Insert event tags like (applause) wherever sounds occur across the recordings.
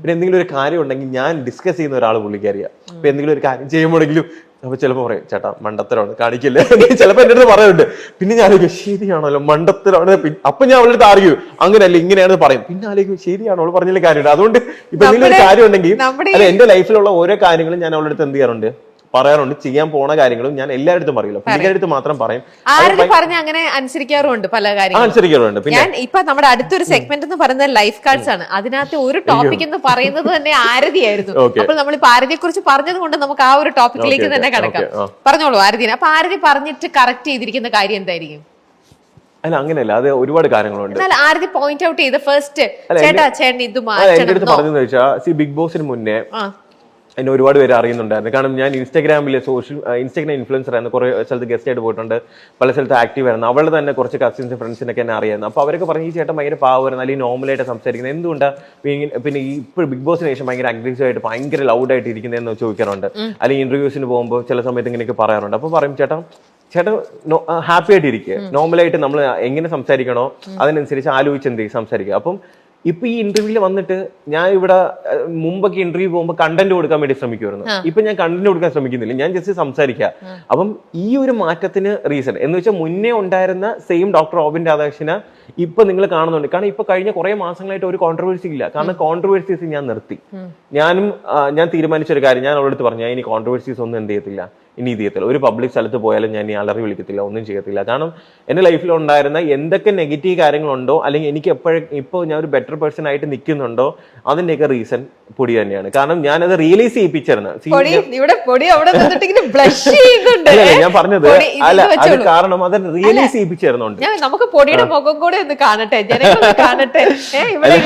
പിന്നെ എന്തെങ്കിലും ഒരു കാര്യം ഉണ്ടെങ്കിൽ ഞാൻ ഡിസ്കസ് ചെയ്യുന്ന ഒരാൾ പുള്ളിക്കറിയാം അപ്പൊ എന്തെങ്കിലും ഒരു കാര്യം ചെയ്യുമ്പോഴെങ്കിലും അപ്പൊ ചിലപ്പോ പറയും ചേട്ടാ മണ്ടത്തരമാണ് കാണിക്കില്ല? (laughs) ചിലപ്പോ എന്റെ അടുത്ത് പറയുന്നുണ്ട്. പിന്നെ ഞാൻ ആലോചിക്കും ശരിയാണല്ലോ മണ്ടത്തരമാണ്. അപ്പൊ ഞാൻ അവളുടെ അടുത്ത് അറിയൂ അങ്ങനെയല്ല ഇങ്ങനെയാണ് പറയും. പിന്നെ ആലോചിക്കും ശരിയാണോ? അവൾ പറഞ്ഞതിൽ കാര്യമുണ്ട്. അതുകൊണ്ട് ഇപ്പൊ എന്തെങ്കിലും ഒരു കാര്യം ഉണ്ടെങ്കിൽ അല്ല എന്റെ ലൈഫിലുള്ള ഓരോ കാര്യങ്ങളും ഞാൻ അവളുടെ അടുത്ത് എന്ത് ചെയ്യാറുണ്ട്? പറയാറുണ്ട് ചെയ്യാൻ പോണ കാര്യങ്ങളും ഞാൻ എല്ലായിടത്തും പറയില്ല അടുത്ത് മാത്രം പറയും. ആരും പറഞ്ഞ അങ്ങനെ അനുസരിക്കാറുണ്ട് പല കാര്യങ്ങളും. അനുസരിക്കാറുണ്ട് പിന്നെ ഞാൻ ഇപ്പൊ നമ്മുടെ അടുത്തൊരു സെഗ്മെന്റ് എന്ന് പറയുന്നത് ലൈഫ് കാർഡ്സ് ആണ്. അതിനകത്ത് ഒരു ടോപ്പിക് എന്ന് പറയുന്നത് തന്നെ ആരതിയായിരുന്നു. അപ്പോൾ നമ്മൾ ഇപ്പൊ ആരതിയെ കുറിച്ച് പറഞ്ഞത് കൊണ്ട് നമുക്ക് ആ ഒരു ടോപ്പിക്കിലേക്ക് തന്നെ കടക്കാം. പറഞ്ഞോളൂ ആരതിനെ. അപ്പൊ ആരതി പറഞ്ഞിട്ട് കറക്റ്റ് ചെയ്തിരിക്കുന്ന കാര്യം എന്തായിരിക്കും? അല്ല അങ്ങനെയല്ല. അത് ഒരുപാട് കാര്യങ്ങളുണ്ട്. ആരതി പോയിന്റ് ഔട്ട് ചെയ്ത ഫസ്റ്റ് ചേട്ടാ ചേട്ടൻ ഇത് പറഞ്ഞു മാറ്റണം പറഞ്ഞെന്ന് വെച്ചാൽ ബിഗ് ബോസിന് മുന്നേ എന്നെ ഒരുപാട് പേര് അറിയുന്നുണ്ടായിരുന്നു. കാരണം ഞാൻ ഇൻസ്റ്റാഗ്രാമിൽ സോഷ്യൽ ഇൻസ്റ്റാഗ്രാം ഇൻഫ്ലുവൻസർ ആയിരുന്നു. കുറേ സ്ഥലത്ത് ഗസ്റ്റ് ആയിട്ട് പോയിട്ടുണ്ട്. പല സ്ഥലത്ത് ആക്റ്റീവ് ആയിരുന്നു. അവളുടെ തന്നെ കുറച്ച് കസിൻസ് ഫ്രണ്ട്സിനൊക്കെ എന്നെ അറിയായിരുന്നു. അപ്പോൾ അവരൊക്കെ പറഞ്ഞു ഈ ചേട്ടൻ ഭയങ്കര പാവമായിരുന്നു. അല്ലെങ്കിൽ നോർമലായിട്ട് സംസാരിക്കുന്നത്. എന്തുകൊണ്ടാണ് പിന്നെ ഇപ്പോൾ ബിഗ് ബോസിന് ശേഷം ഭയങ്കര അഗ്രസീവ് ആയിട്ട് ഭയങ്കര ലൗഡായിട്ട് ഇരിക്കുന്നതെന്ന് ചോദിക്കാറുണ്ട്. അല്ലെങ്കിൽ ഇന്റർവ്യൂസിന് പോകുമ്പോൾ ചില സമയത്ത് ഇങ്ങനെയൊക്കെ പറയാറുണ്ട്. അപ്പോൾ പറയും ചേട്ടാ ചേട്ടൻ ഹാപ്പി ആയിട്ട് ഇരിക്കുക നോർമലായിട്ട് നമ്മൾ എങ്ങനെ സംസാരിക്കണോ അതിനനുസരിച്ച് ആലോചിച്ച് എന്ത് ചെയ്യും? സംസാരിക്കുക. അപ്പം ഇപ്പൊ ഈ ഇന്റർവ്യൂവിൽ വന്നിട്ട് ഞാൻ ഇവിടെ മുമ്പൊക്കെ ഇന്റർവ്യൂ പോകുമ്പോൾ കണ്ടന്റ് കൊടുക്കാൻ വേണ്ടി ശ്രമിക്കുമായിരുന്നു ഇപ്പൊ ഞാൻ കണ്ടന്റ് കൊടുക്കാൻ ശ്രമിക്കുന്നില്ല. ഞാൻ ജസ്റ്റ് സംസാരിക്കുക അപ്പം ഈ ഒരു മാറ്റത്തിന് റീസൺ എന്ന് വെച്ചാൽ മുന്നേ ഉണ്ടായിരുന്ന സെയിം ഡോക്ടർ റോബിൻ രാധാകൃഷ്ണ ഇപ്പൊ നിങ്ങൾ കാണുന്നുണ്ട്. കാരണം ഇപ്പൊ കഴിഞ്ഞ കുറെ മാസങ്ങളായിട്ട് ഒരു കോൺട്രവേഴ്സി ഇല്ല. കാരണം കോൺട്രവേഴ്സീസ് ഞാൻ നിർത്തി. ഞാനും ഞാൻ തീരുമാനിച്ച ഒരു കാര്യം ഞാൻ അവളടുത്ത് പറഞ്ഞു ഇനി കോൺട്രവേഴ്സീസ് ഒന്നും എന്ത് ചെയ്യത്തില്ല. ഇനി ഇത് ചെയ്യത്തില്ല. ഒരു പബ്ലിക് സ്ഥലത്ത് പോയാലും ഞാൻ ഈ അലറി വിളിക്കത്തില്ല ഒന്നും ചെയ്യത്തില്ല. കാരണം എന്റെ ലൈഫിൽ ഉണ്ടായിരുന്ന എന്തൊക്കെ നെഗറ്റീവ് കാര്യങ്ങളുണ്ടോ അല്ലെങ്കിൽ എനിക്ക് എപ്പോഴും ഇപ്പോൾ ഞാൻ ഒരു ബെറ്റർ പേഴ്സൺ ആയിട്ട് നിൽക്കുന്നുണ്ടോ അതിന്റെയൊക്കെ റീസൺ പൊടി തന്നെയാണ്. കാരണം ഞാനത് റിയലൈസ് ചെയ്യിപ്പിച്ചിരുന്നു. ഞാൻ- അല്ല, പറഞ്ഞത് അല്ല അത് കാരണം അത് റിയലൈസ് ചെയ്യിപ്പിച്ചിരുന്നുണ്ട്. നമുക്ക് പൊടിയുടെ മുഖം കൂടെ ഒന്ന് കാണട്ടെ ജനങ്ങൾ കാണട്ടെ. ഇവിടെ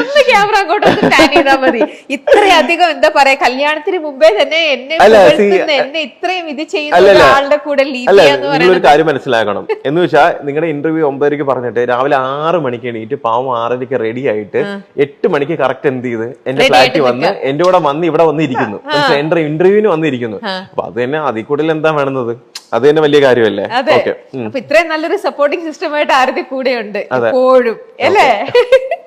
ഒന്ന് ക്യാമറ അങ്ങോട്ട് ഒന്ന് ടാൻ ചെയ്താൽ മതി. ഇത്രയധികം എന്താ പറയാ കല്യാണത്തിന് മുമ്പേ തന്നെ എന്നെ എന്നെ ഇത്രയും ഇത് ചെയ്യുന്ന അല്ലല്ല. കൂടെ നിങ്ങളൊരു കാര്യം മനസ്സിലാക്കണം. എന്ന് വെച്ചാൽ നിങ്ങളുടെ ഇന്റർവ്യൂ ഒമ്പതരക്ക് പറഞ്ഞിട്ട് രാവിലെ ആറ് മണിക്ക് എണീറ്റ് പാവം ആറരയ്ക്ക് റെഡി ആയിട്ട് എട്ട് മണിക്ക് കറക്റ്റ് എന്ത് ചെയ്ത് എന്റെ ഫ്ലാറ്റ് ഫ്ലാറ്റിൽ വന്ന് എന്റെ കൂടെ വന്ന് ഇവിടെ വന്നിരിക്കുന്നു? എന്റെ ഇന്റർവ്യൂവിന് വന്നിരിക്കുന്നു. അപ്പൊ അത് തന്നെ അതിൽ കൂടുതൽ എന്താ വേണമെന്നത് അത് തന്നെ വലിയ കാര്യമല്ലേ? അപ്പൊ ഇത്രയും നല്ലൊരു സപ്പോർട്ടിംഗ് സിസ്റ്റമായിട്ട് ആരതി കൂടെയുണ്ട് എപ്പോഴും അല്ലേ?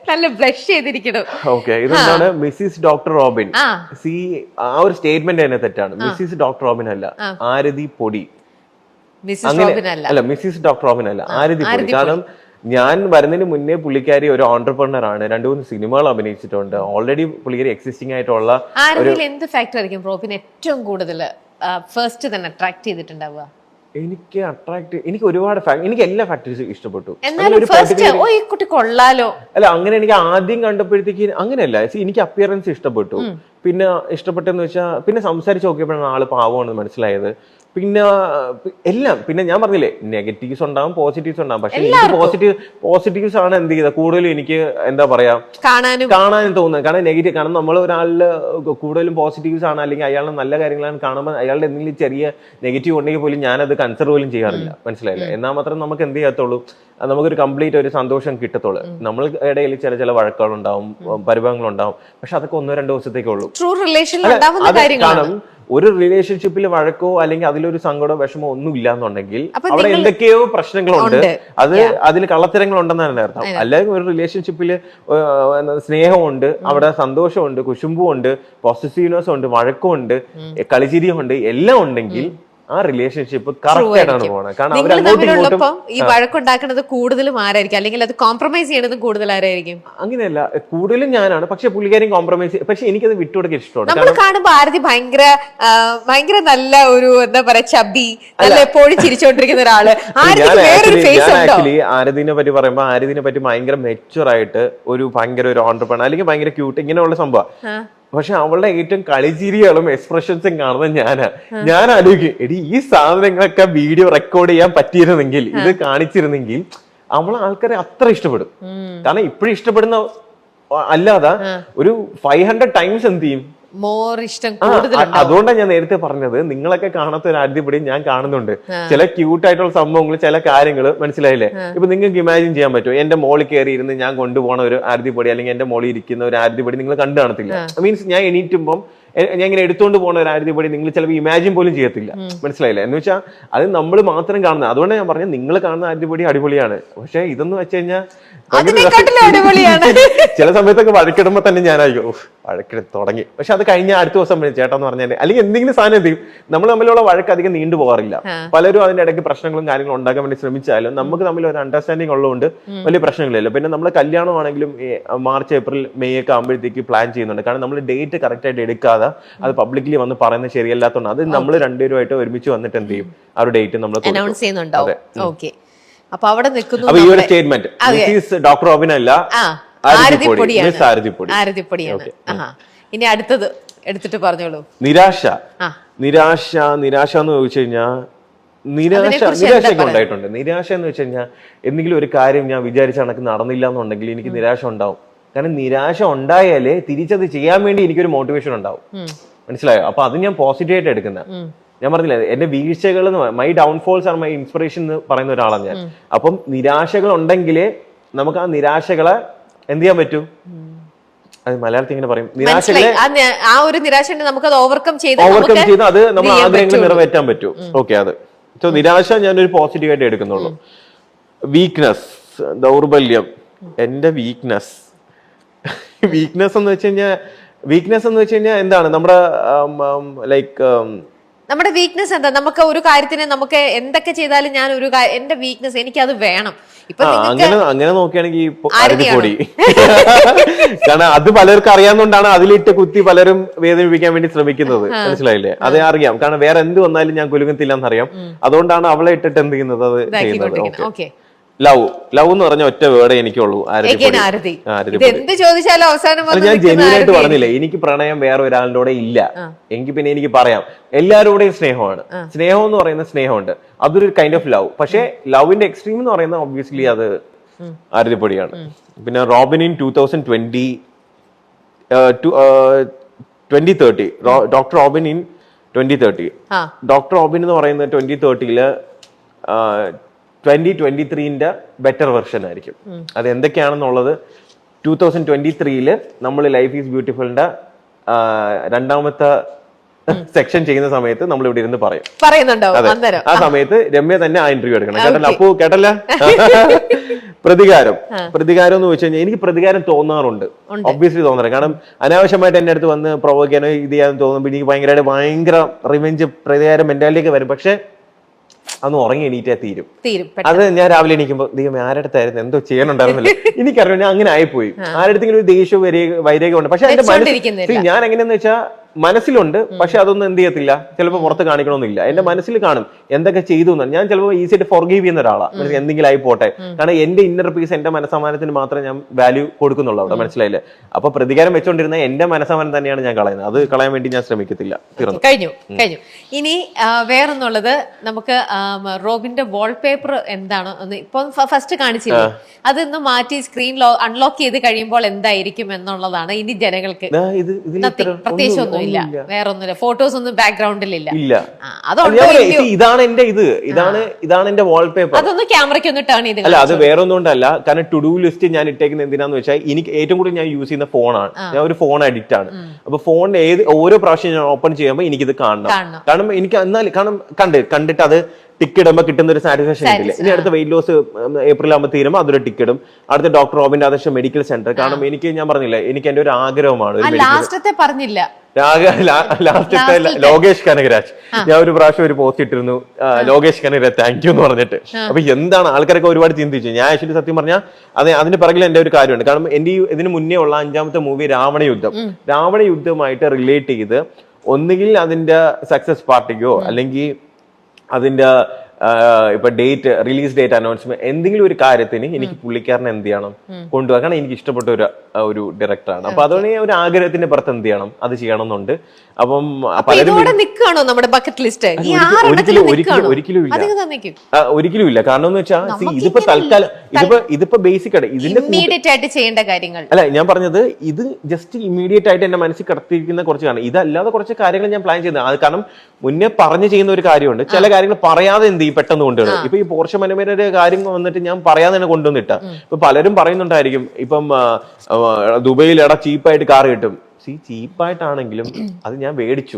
നല്ല ബ്ലഷ് ചെയ്തിരിക്കണം. ഓക്കെ ഇതെന്താണ്? Mrs doctor Robin. സി ആ ഒരു സ്റ്റേറ്റ്മെന്റ് തന്നെ തെറ്റാണ്. മിസ്സിസ് ഡോക്ടർ റോബിൻ അല്ല ആരതി പൊടി. അല്ല. മിസ്സിസ് ഡോക്ടർ റോബിൻ അല്ല ആരതി പൊടി. കാരണം ഞാൻ വരുന്നതിന് മുന്നേ പുള്ളിക്കാരി ഒരു ഓണ്ടർപ്രണർ ആണ്. രണ്ടു മൂന്ന് സിനിമകൾ അഭിനയിച്ചിട്ടുണ്ട്. ഓൾറെഡി പുള്ളിക്കാരി എക്സിസ്റ്റിംഗ് ആയിട്ടുള്ള എന്ത് ഫാക്ടർ ആയിരിക്കും റോബിൻ ഏറ്റവും കൂടുതൽ ഫസ്റ്റ് തന്നെ അട്രാക്ട് ചെയ്തിട്ടുണ്ടാവുക? എനിക്ക് അട്രാക്ട് എനിക്ക് ഒരുപാട് എനിക്ക് എല്ലാ ഫാക്ടറീസും ഇഷ്ടപ്പെട്ടു. ഈ കുട്ടി കൊള്ളാലോ? അല്ല അങ്ങനെ എനിക്ക് ആദ്യം കണ്ടപ്പോഴത്തേക്ക് അങ്ങനെയല്ല. എനിക്ക് അപ്പിയറൻസ് ഇഷ്ടപ്പെട്ടു. പിന്നെ ഇഷ്ടപ്പെട്ടെന്ന് വെച്ചാൽ പിന്നെ സംസാരിച്ച് നോക്കിയപ്പോഴാണ് ആൾ പാവമാണെന്ന് മനസ്സിലായത്. പിന്നെ എല്ലാം പിന്നെ ഞാൻ പറഞ്ഞില്ലേ നെഗറ്റീവ്സ് ഉണ്ടാവും പോസിറ്റീവ്സ് ഉണ്ടാവും. പക്ഷെ എനിക്ക് പോസിറ്റീവ് പോസിറ്റീവ്സ് ആണ് എന്ത് ചെയ്തത്? കൂടുതലും എനിക്ക് എന്താ പറയാ കാണാനും. കാണാനും തോന്നുന്നത്. കാരണം നെഗറ്റീവ് കാരണം നമ്മൾ ഒരാളിൽ കൂടുതലും പോസിറ്റീവ്സ് ആണ് അല്ലെങ്കിൽ അയാളുടെ നല്ല കാര്യങ്ങളാണ് കാണുമ്പോൾ അയാളുടെ എന്തെങ്കിലും ചെറിയ നെഗറ്റീവ് ഉണ്ടെങ്കിൽ പോലും ഞാനത് കൺസിഡർ പോലും ചെയ്യാറില്ല. മനസ്സിലായില്ല? എന്നാൽ മാത്രം നമുക്ക് എന്ത് ചെയ്യാത്തുള്ളൂ? നമുക്കൊരു കംപ്ലീറ്റ് ഒരു സന്തോഷം കിട്ടത്തുള്ളൂ. നമ്മൾ ഇടയിൽ ചില ചില വഴക്കുകളുണ്ടാവും പരിഭവങ്ങളുണ്ടാവും പക്ഷെ അതൊക്കെ ഒന്നോ രണ്ടോ ദിവസത്തേക്കേ ഉള്ളൂ. ട്രൂ റിലേഷനിൽ ഉണ്ടാവുന്ന കാര്യങ്ങളാണ്. ഒരു റിലേഷൻഷിപ്പിൽ വഴക്കോ അല്ലെങ്കിൽ അതിലൊരു സങ്കടമോ വിഷമോ ഒന്നും ഇല്ല എന്നുണ്ടെങ്കിൽ അവിടെ എന്തൊക്കെയോ പ്രശ്നങ്ങളുണ്ട്. അത് അതിൽ കള്ളത്തരങ്ങൾ ഉണ്ടെന്നാണ് അർത്ഥം. അല്ലെങ്കിൽ ഒരു റിലേഷൻഷിപ്പിൽ സ്നേഹമുണ്ട് അവിടെ സന്തോഷമുണ്ട് കുശുമ്പുണ്ട് പോസിറ്റീവ്നെസ് ഉണ്ട് വഴക്കമുണ്ട് കളിചിരിയുണ്ട് എല്ലാം ഉണ്ടെങ്കിൽ ആ റിലേഷൻഷിപ്പ് കറക്റ്റ് ആയിട്ടാണ് പോണത്. കാരണം അവർ അങ്ങോട്ടും ഇങ്ങോട്ടും ഈ വഴക്കുണ്ടാക്കുന്നത് കൂടുതലും ആരായിരിക്കും? അല്ലെങ്കിൽ അത് കോംപ്രമൈസ് ചെയ്യണത് കൂടുതൽ ആരായിരിക്കും? അങ്ങനെയല്ല കൂടുതലും ഞാനാണ്. പക്ഷെ പുള്ളിക്കാരും കോംപ്രമൈസ് പക്ഷെ എനിക്കത് വിട്ടുകൊടുക്കാൻ ഇഷ്ടമാണ്. നമ്മൾ കാണുമ്പോ ആരതി ഭയങ്കര ഭയങ്കര നല്ല ഒരു എന്താ പറയാ ചബി നല്ല എപ്പോഴും ചിരിച്ചോണ്ടിരിക്കുന്ന ഒരാൾ. (laughs) ആക്ച്വലി ആരതിനെ പറ്റി പറയുമ്പോൾ ആരതിനെ പറ്റി ഭയങ്കര മെച്ചുവർ ആയിട്ട് ഒരു ഭയങ്കര ഒരു ഓണ്ടർപ്രണർ അല്ലെങ്കിൽ ഭയങ്കര ക്യൂട്ട് ഇങ്ങനെയുള്ള സംഭവം. പക്ഷെ അവളുടെ ഏറ്റവും കളിചിരികളും എക്സ്പ്രഷൻസും കാണുന്നത് ഞാനാ. ഞാൻ ആലോചിക്കും എടി ഈ സാധനങ്ങളൊക്കെ വീഡിയോ റെക്കോർഡ് ചെയ്യാൻ പറ്റിയിരുന്നെങ്കിൽ ഇത് കാണിച്ചിരുന്നെങ്കിൽ അവളെ ആൾക്കാരെ അത്ര ഇഷ്ടപ്പെടും. കാരണം ഇപ്പോഴും ഇഷ്ടപ്പെടുന്ന അല്ലാതെ ഒരു ഫൈവ് ഹൺഡ്രഡ് ടൈംസ് എന്ത് ചെയ്യും? മോർ ഇഷ്ടം കൂടുതലുണ്ടോ അതുകൊണ്ടാണ് ഞാൻ നേരത്തെ പറഞ്ഞത്. നിങ്ങളൊക്കെ കാണാത്ത ഒരു അടിപൊളി ഞാൻ കാണുന്നുണ്ട്. ചില ക്യൂട്ട് ആയിട്ടുള്ള സംഭവങ്ങൾ ചില കാര്യങ്ങൾ മനസ്സിലായില്ലേ? ഇപ്പൊ നിങ്ങൾക്ക് ഇമാജിൻ ചെയ്യാൻ പറ്റുമോ? എന്റെ മോളിൽ കയറി ഇരുന്ന് ഞാൻ കൊണ്ടുപോകണ ഒരു ആരതിപ്പൊടി അല്ലെങ്കിൽ എന്റെ മോളിൽ ഇരിക്കുന്ന ഒരു ആരതിപ്പൊടി നിങ്ങൾ കണ്ടു കാണത്തില്ല. മീൻസ് ഞാൻ എണീറ്റുമ്പം ഞാൻ ഇങ്ങനെ എടുത്തുകൊണ്ട് പോകുന്ന ഒരു ആരതിപ്പൊടി നിങ്ങൾ ചിലപ്പോൾ ഇമാജിൻ പോലും ചെയ്യത്തില്ല. മനസ്സിലായില്ല? എന്ന് വെച്ചാൽ അത് നമ്മൾ മാത്രം കാണുന്നത് അതുകൊണ്ട് ഞാൻ പറഞ്ഞത് നിങ്ങൾ കാണുന്ന ആരതിപ്പൊടി അടിപൊളിയാണ്. പക്ഷെ ഇതെന്ന് വെച്ച് കഴിഞ്ഞാൽ (laughs) ചില സമയത്തൊക്കെ വഴക്കിടുമ്പോ തന്നെ ഞാനായിരിക്കും "ഉഫ്, വഴക്കിട തുടങ്ങി. പക്ഷെ അത് കഴിഞ്ഞ അടുത്ത ദിവസം ചേട്ടൻ എന്ന് പറഞ്ഞാൽ അല്ലെങ്കിൽ എന്തെങ്കിലും സാധനം എന്ത് ചെയ്യും നമ്മൾ തമ്മിലുള്ള വഴക്ക് അധികം നീണ്ടു പോകാറില്ല. പലരും അതിന്റെ ഇടയ്ക്ക് പ്രശ്നങ്ങളും കാര്യങ്ങളും ഉണ്ടാക്കാൻ വേണ്ടി ശ്രമിച്ചാലും നമുക്ക് തമ്മിൽ ഒരു അണ്ടർസ്റ്റാൻഡിങ് ഉള്ളതുകൊണ്ട് വലിയ പ്രശ്നങ്ങളില്ല. പിന്നെ നമ്മൾ കല്യാണം ആണെങ്കിലും മാർച്ച് ഏപ്രിൽ മെയ് ഒക്കെ ആകുമ്പോഴത്തേക്ക് പ്ലാൻ ചെയ്യുന്നുണ്ട്. കാരണം നമ്മൾ ഡേറ്റ് കറക്റ്റ് ആയിട്ട് എടുക്കാതെ അത് പബ്ലിക്കലി വന്ന് പറയുന്നത് ശരിയല്ലാത്തതുകൊണ്ട് അത് നമ്മൾ രണ്ടുപേരുമായിട്ട് ഒരുമിച്ച് വന്നിട്ട് എന്ത് ചെയ്യും? ആ ഒരു ഡേറ്റ് നമ്മൾ അനൗൺസ് ചെയ്യുന്നുണ്ടാവും. ഓക്കെ. അപ്പൊ അവിടെ നിൽക്കുന്നു അപ്പൊ ഈ ഒരു നമ്മുടെ- സ്റ്റേറ്റ്മെന്റ് ഡോക്ടർ റോബിൻ അല്ല. ആരതിപ്പൊടിയാണ്. ഇനി അടുത്തത് എടുത്തിട്ട് പറഞ്ഞോളൂ. നിരാശ. നിരാശ നിരാശ എന്ന് ചോദിച്ചു കഴിഞ്ഞാൽ നിരാശ നിരാശയൊക്കെ ഉണ്ടായിട്ടുണ്ട്. നിരാശ എന്ന് വെച്ച് കഴിഞ്ഞാൽ എന്തെങ്കിലും ഒരു കാര്യം ഞാൻ വിചാരിച്ച കണക്ക് നടന്നില്ല എന്നുണ്ടെങ്കിൽ എനിക്ക് നിരാശ ഉണ്ടാവും. കാരണം നിരാശ ഉണ്ടായാലേ തിരിച്ചത് ചെയ്യാൻ വേണ്ടി എനിക്കൊരു മോട്ടിവേഷൻ ഉണ്ടാവും. മനസ്സിലായോ? അപ്പൊ അത് ഞാൻ പോസിറ്റീവ് ആയിട്ട് എടുക്കുന്ന. ഞാൻ പറഞ്ഞില്ല എന്റെ വീഴ്ചകൾ മൈ ഡൗൺഫോൾസ് ആണ് മൈ ഇൻസ്പിറേഷൻ എന്ന് പറയുന്ന ഒരാളാണ് ഞാൻ. അപ്പം നിരാശകൾ ഉണ്ടെങ്കിലേ നമുക്ക് ആ നിരാശകളെ എന്ത് ചെയ്യാൻ പറ്റൂ? അത് മലയാളത്തിൽ ഇങ്ങനെ പറയും. നിരാശകളെ ആ ഒരു നിരാശ നമുക്ക് അത് ഓവർകം ചെയ്ത് ഓവർകം ചെയ്ത് അത് നമ്മൾ ആഗ്രഹങ്ങളിൽ ആഗ്രഹങ്ങൾ നിറവേറ്റാൻ പറ്റും. ഓക്കെ അത്. സോ നിരാശ ഞാനൊരു പോസിറ്റീവ് ആയിട്ട് എടുക്കുന്നുള്ളൂ. വീക്ക്നെസ് ദൗർബല്യം. എന്റെ വീക്ക്നെസ് വീക്ക്നെസ് എന്ന് വെച്ച് കഴിഞ്ഞാൽ വീക്ക്നെസ് എന്ന് വെച്ച് കഴിഞ്ഞാൽ എന്താണ്? നമ്മുടെ ലൈക്ക് നമ്മുടെ വീക്ക്നെസ് എന്താ? നമുക്ക് ഒരു കാര്യത്തിന് നമുക്ക് എന്തൊക്കെ ചെയ്താലും ഞാൻ ഒരു എന്റെ വീക്ക്നെസ് എനിക്ക് അത് വേണം. ഇപ്പൊ അങ്ങനെ അങ്ങനെ നോക്കുകയാണെങ്കിൽ പൊ- കാരണം അത് പലർക്കും അറിയാവുന്നതുകൊണ്ടാണ് അതിലിട്ട് കുത്തി പലരും വേദനിപ്പിക്കാൻ വേണ്ടി ശ്രമിക്കുന്നത്. മനസ്സിലായില്ലേ? അത് അറിയാം. കാരണം വേറെ എന്ത് വന്നാലും ഞാൻ കുലുങ്ങത്തില്ല എന്നറിയാം അതുകൊണ്ടാണ് അവളെ ഇട്ടിട്ട് എന്ത് ചെയ്യുന്നത്? അത് ചെയ്യുന്നത്. Okay love. ലവ് എന്ന് പറഞ്ഞ ഒറ്റ വേർഡേ എനിക്കുള്ളൂ. എന്ത് ചോദിച്ചാലും അവസാനം ഞാൻ ആരതി. പറഞ്ഞില്ലേ എനിക്ക് പ്രണയം വേറെ ഒരാളുടെ കൂടെ ഇല്ല. എങ്കിൽ പിന്നെ എനിക്ക് പറയാം. എല്ലാവരുടെയും സ്നേഹമാണ്. സ്നേഹം എന്ന് പറയുന്ന സ്നേഹമുണ്ട്. അതൊരു കൈൻഡ് ഓഫ് ലവ് പക്ഷേ ലവിന്റെ എക്സ്ട്രീം എന്ന് പറയുന്ന ഒബ്വിയസ്ലി അത് ആരതിപ്പൊടിയാണ് പിന്നെ Robin in two thousand twenty twenty thirty doctor Robin in twenty thirty doctor Robin എന്ന് പറയുന്ന ട്വന്റി തേർട്ടിയിൽ ട്വന്റി ട്വന്റി ത്രീന്റെ ബെറ്റർ വെർഷൻ ആയിരിക്കും. അത് എന്തൊക്കെയാണെന്നുള്ളത് ടൂ തൗസൻഡ് ട്വന്റി ത്രീയിൽ നമ്മൾ ലൈഫ് ഈസ് ബ്യൂട്ടിഫുളിന്റെ രണ്ടാമത്തെ സെക്ഷൻ ചെയ്യുന്ന സമയത്ത് നമ്മൾ ഇവിടെ ഇരുന്ന് പറയും. പറയുന്നുണ്ടോ ആ സമയത്ത് രമ്യ തന്നെ ആ ഇന്റർവ്യൂ എടുക്കണം. കേട്ടല്ലോ അപ്പോ കേട്ടല്ല? (laughs) പ്രതികാരം. പ്രതികാരം എന്ന് വെച്ച് കഴിഞ്ഞാൽ എനിക്ക് പ്രതികാരം തോന്നാറുണ്ട്. ഒബ്വിയസ്ലി തോന്നാറ് കാരണം അനാവശ്യമായിട്ട് എന്റെ അടുത്ത് വന്ന് പ്രൊവോക്ക് ചെയ്യാനോ ഇത് ചെയ്യാൻ തോന്നുമ്പോൾ എനിക്ക് ഭയങ്കരമായിട്ട് ഭയങ്കര റിവെഞ്ച് പ്രതികാരം മെന്റാലിറ്റിയൊക്കെ വരും. പക്ഷെ അന്ന് ഉറങ്ങി എണീറ്റാ തീരും. അത് ഞാൻ രാവിലെ എണീക്കുമ്പോൾ ദൈവം ആരടുത്തായിരുന്നു എന്തോ ചെയ്യാനുണ്ടായിരുന്നില്ല (laughs) എനിക്കറിയാം ഞാൻ അങ്ങനെ ആയിപ്പോയി. ആരടുത്തെങ്കിലും ഒരു ദേഷ്യവും വൈരേ- ഉണ്ട് പക്ഷെ എന്റെ. മനസ്സിൽ ഞാൻ എങ്ങനെയാന്ന് വെച്ചാൽ മനസ്സിലുണ്ട് പക്ഷെ അതൊന്നും എന്ത് ചെയ്യത്തില്ല. ചിലപ്പോൾ പുറത്ത് കാണിക്കണമെന്നില്ല. എന്റെ മനസ്സിൽ കാണും എന്തൊക്കെ ചെയ്തു എന്ന്. ഞാൻ ചിലപ്പോൾ ഈസി ആയിട്ട് ഫോർഗീവ് ചെയ്യുന്ന ഒരാളാണ് എന്തെങ്കിലും ആയി പോട്ടെ. കാരണം എന്റെ ഇന്നർ പീസ് എന്റെ മനസ്സമാനത്തിന് മാത്രമേ ഞാൻ വാല്യൂ കൊടുക്കുന്നുള്ളൂ അവിടെ മനസ്സിലായില്ലേ? അപ്പൊ പ്രതികാരം വെച്ചോണ്ടിരുന്ന എന്റെ മനസ്സമാനം തന്നെയാണ് ഞാൻ കളയുന്നത്. അത് കളയാൻ വേണ്ടി ഞാൻ ശ്രമിക്കത്തില്ല. തീർന്നു. കഴിഞ്ഞു കഴിഞ്ഞു. ഇനി വേറൊന്നുള്ളത് നമുക്ക് റോബിന്റെ വാൾപേപ്പർ എന്താണ്? ഇപ്പൊ ഫസ്റ്റ് കാണിച്ചില്ലേ? ഇന്ന് മാറ്റി സ്ക്രീൻ അൺലോക്ക് ചെയ്ത് കഴിയുമ്പോൾ എന്തായിരിക്കും എന്നുള്ളതാണ് ഇനി ജനങ്ങൾക്ക്. പ്രത്യേകിച്ച് ഒന്നും- ഒന്നുമില്ല. വേറെ ഒന്നുമില്ല ഫോട്ടോസ് ഒന്നും ബാക്ക്ഗ്രൗണ്ടിലില്ല ഇല്ല. ഇല്ല. ഇതാണ് എന്റെ ഇത്. ഇതാണ് ഇതാണ് എന്റെ വാൾപേപ്പർ അതൊന്ന് ക്യാമറയ്ക്ക് ഒന്ന് ടേൺ ചെയ്ത് അല്ല അത് വേറെ ഒന്നും കൊണ്ടല്ല. കാരണം ടു ഡു ലിസ്റ്റ് ഞാൻ ഇട്ടേക്കുന്ന എന്തിനാന്ന് വെച്ചാൽ എനിക്ക് ഏറ്റവും കൂടുതൽ ഞാൻ യൂസ് ചെയ്യുന്ന ഫോണാണ് ഞാൻ ഒരു ഫോൺ അഡിക്റ്റ് ആണ്. അപ്പൊ ഫോണിന്റെ ഏത് ഓരോ പ്രാവശ്യം ഞാൻ ഓപ്പൺ ചെയ്യുമ്പോൾ എനിക്കിത് കാണണം. കാണണം. കാരണം എനിക്ക് എന്നാൽ കാരണം കണ്ട് കണ്ടിട്ട് അത് ടിക്ക് ഇടുമ്പോൾ കിട്ടുന്ന ഒരു സാറ്റിസ്ഫാക്ഷൻ കിട്ടില്ല ഇനി അടുത്ത വെയിറ്റ് ലോസ് ഏപ്രിൽ ആകുമ്പോൾ തീരുമ്പോൾ അതൊരു ടിക്ക് ഇടും. അടുത്ത ഡോക്ടർ റോബിന്റെ ആദർശം മെഡിക്കൽ സെന്റർ കാരണം എനിക്ക് ഞാൻ പറഞ്ഞില്ലേ എനിക്ക് എന്റെ ഒരു ആഗ്രഹമാണ് ലാസ്റ്റത്തെ പറഞ്ഞില്ല. ലാസ്റ്റത്തെ ലോകേഷ് കനകരാജ്. ഞാൻ ഒരു പ്രാവശ്യം ഒരു പോസ്റ്റ് ഇട്ടിരുന്നു. ലോകേഷ് കനകരാജ് താങ്ക് യു എന്ന് പറഞ്ഞിട്ട്. അപ്പൊ എന്താണ് ആൾക്കാരൊക്കെ ഒരുപാട് ചിന്തിച്ചു. ഞാൻ ആക്ച്വലി സത്യം പറഞ്ഞാൽ അത് അതിന് പിറകിൽ എന്റെ ഒരു കാര്യമുണ്ട്. കാരണം എന്റെ ഇതിന് മുന്നേ ഉള്ള അഞ്ചാമത്തെ മൂവി രാവണ യുദ്ധം. രാവണ യുദ്ധമായിട്ട് റിലേറ്റ് ചെയ്ത് ഒന്നുകിൽ അതിന്റെ സക്സസ് പാർട്ടിക്കോ അല്ലെങ്കിൽ അതിന്റെ ഇപ്പൊ ഡേറ്റ് റിലീസ് ഡേറ്റ് അനൗൺസ്മെന്റ് എന്തെങ്കിലും ഒരു കാര്യത്തിന് എനിക്ക് പുള്ളിക്കാരനെ എന്ത് ചെയ്യണം? കൊണ്ടുപോകാൻ കാരണം എനിക്ക് ഇഷ്ടപ്പെട്ട ഒരു ഒരു ഡയറക്ടറാണ് അപ്പൊ അതുകൊണ്ട് ഒരു ആഗ്രഹത്തിന്റെ പുറത്ത് എന്ത് ചെയ്യണം? അത് ചെയ്യണം എന്നുണ്ട് അപ്പം നമ്മുടെ ബക്കറ്റ് ലിസ്റ്റ് ഒരിക്കലും- ഒരിക്കലും- ഒരിക്കലും ഇല്ല. ഒരിക്കലും കാരണം എന്ന് വെച്ചാൽ ഇതിപ്പോ തൽക്കാലം ഇതിപ്പോ ഇതിപ്പോ ബേസിക് ആണ് ഇതിന്റെ ഇമ്മീഡിയറ്റ് ആയിട്ട് ചെയ്യേണ്ട കാര്യങ്ങൾ. അല്ല ഞാൻ പറഞ്ഞത് ഇത് ജസ്റ്റ് ഇമ്മീഡിയറ്റ് ആയിട്ട് എന്റെ മനസ്സിൽ കിടത്തിയിരിക്കുന്ന കുറച്ച് കാരണം. ഇതല്ലാതെ കുറച്ച് കാര്യങ്ങൾ ഞാൻ പ്ലാൻ ചെയ്യുന്നത്. അത് കാരണം മുന്നേ പറഞ്ഞു ചെയ്യുന്ന ഒരു കാര്യമുണ്ട്. ചില കാര്യങ്ങൾ പറയാതെ എന്ത് ചെയ്യും പെട്ടെന്ന് കൊണ്ടുവരും. ഇപ്പൊ ഈ പോർഷ മനോമേരുടെ കാര്യം വന്നിട്ട് ഞാൻ പറയാൻ തന്നെ കൊണ്ടുവന്നിട്ട ഇപ്പൊ പലരും പറയുന്നുണ്ടായിരിക്കും ഇപ്പം ദുബൈയിൽ എടാ ചീപ്പായിട്ട് കാർ കിട്ടും. സി ചീപ്പായിട്ടാണെങ്കിലും (clears throat) അത് ഞാൻ മേടിച്ചു.